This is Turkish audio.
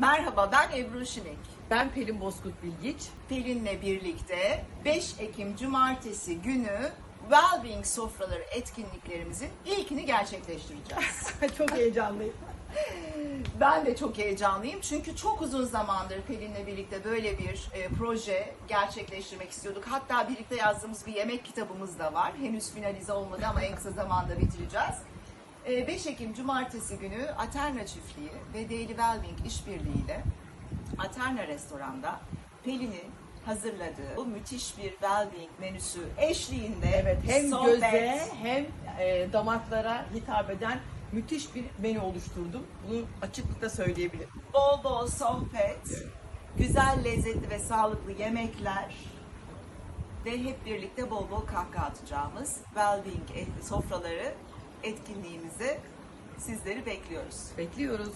Merhaba ben Ebru Şinek. Ben Pelin Bozkurt Bilgiç. Pelin'le birlikte 5 Ekim Cumartesi günü Wellbeing Sofraları etkinliklerimizin ilkini gerçekleştireceğiz. Çok heyecanlıyım. Ben de çok heyecanlıyım çünkü çok uzun zamandır Pelin'le birlikte böyle bir e, proje gerçekleştirmek istiyorduk. Hatta birlikte yazdığımız bir yemek kitabımız da var. Henüz finalize olmadı ama en kısa zamanda bitireceğiz. E, 5 Ekim Cumartesi günü Aterna Çiftliği ve Daily Wellbeing işbirliğiyle Aterna Restoran'da Pelin'in hazırladığı bu müthiş bir Wellbeing menüsü eşliğinde Evet hem sohbet, göze hem e, damaklara hitap eden müthiş bir menü oluşturdum. Bunu açıklıkla söyleyebilirim. bol bol sohbet, güzel lezzetli ve sağlıklı yemekler ve hep birlikte bol bol kahkaha atacağımız Wellbeing sofraları etkinliğimizi sizleri bekliyoruz. Bekliyoruz.